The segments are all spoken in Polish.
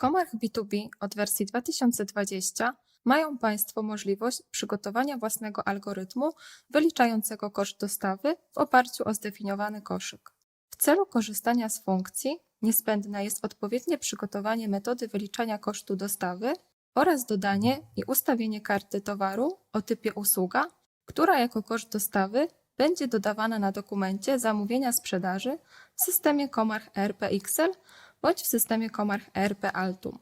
Comarch B2B od wersji 2020 mają Państwo możliwość przygotowania własnego algorytmu wyliczającego koszt dostawy w oparciu o zdefiniowany koszyk. W celu korzystania z funkcji niezbędne jest odpowiednie przygotowanie metody wyliczania kosztu dostawy oraz dodanie i ustawienie karty towaru o typie usługa, która jako koszt dostawy będzie dodawana na dokumencie zamówienia sprzedaży w systemie Comarch ERP Excel bądź w systemie Comarch ERP Altum.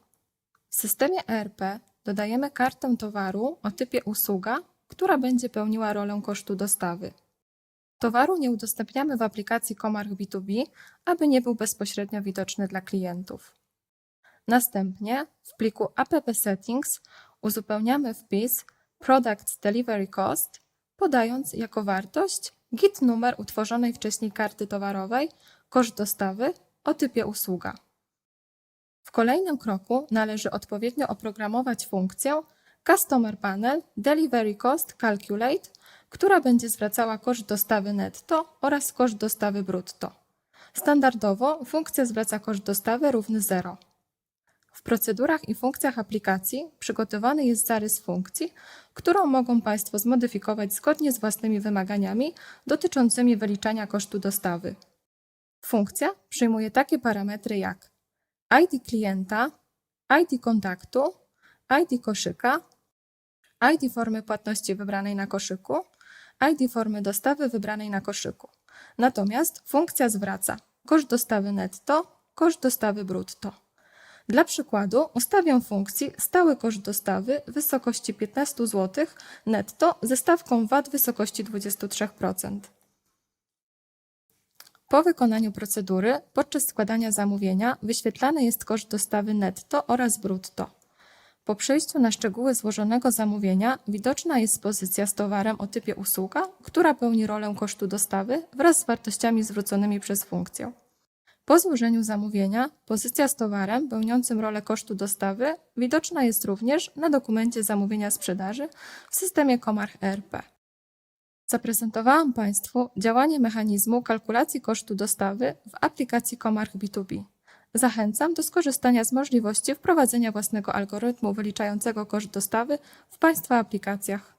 W systemie ERP dodajemy kartę towaru o typie usługa, która będzie pełniła rolę kosztu dostawy. Towaru nie udostępniamy w aplikacji Comarch B2B, aby nie był bezpośrednio widoczny dla klientów. Następnie w pliku app settings uzupełniamy wpis Products Delivery Cost, podając jako wartość git numer utworzonej wcześniej karty towarowej, koszt dostawy o typie usługa. W kolejnym kroku należy odpowiednio oprogramować funkcję Customer Panel Delivery Cost Calculate, która będzie zwracała koszt dostawy netto oraz koszt dostawy brutto. Standardowo funkcja zwraca koszt dostawy równy 0. W procedurach i funkcjach aplikacji przygotowany jest zarys funkcji, którą mogą Państwo zmodyfikować zgodnie z własnymi wymaganiami dotyczącymi wyliczania kosztu dostawy. Funkcja przyjmuje takie parametry jak ID klienta, ID kontaktu, ID koszyka, ID formy płatności wybranej na koszyku, ID formy dostawy wybranej na koszyku. Natomiast funkcja zwraca koszt dostawy netto, koszt dostawy brutto. Dla przykładu ustawię funkcji stały koszt dostawy w wysokości 15 zł netto ze stawką VAT w wysokości 23%. Po wykonaniu procedury podczas składania zamówienia wyświetlany jest koszt dostawy netto oraz brutto. Po przejściu na szczegóły złożonego zamówienia widoczna jest pozycja z towarem o typie usługa, która pełni rolę kosztu dostawy wraz z wartościami zwróconymi przez funkcję. Po złożeniu zamówienia pozycja z towarem pełniącym rolę kosztu dostawy widoczna jest również na dokumencie zamówienia sprzedaży w systemie Comarch ERP. Zaprezentowałam Państwu działanie mechanizmu kalkulacji kosztu dostawy w aplikacji Comarch B2B. Zachęcam do skorzystania z możliwości wprowadzenia własnego algorytmu wyliczającego koszt dostawy w Państwa aplikacjach.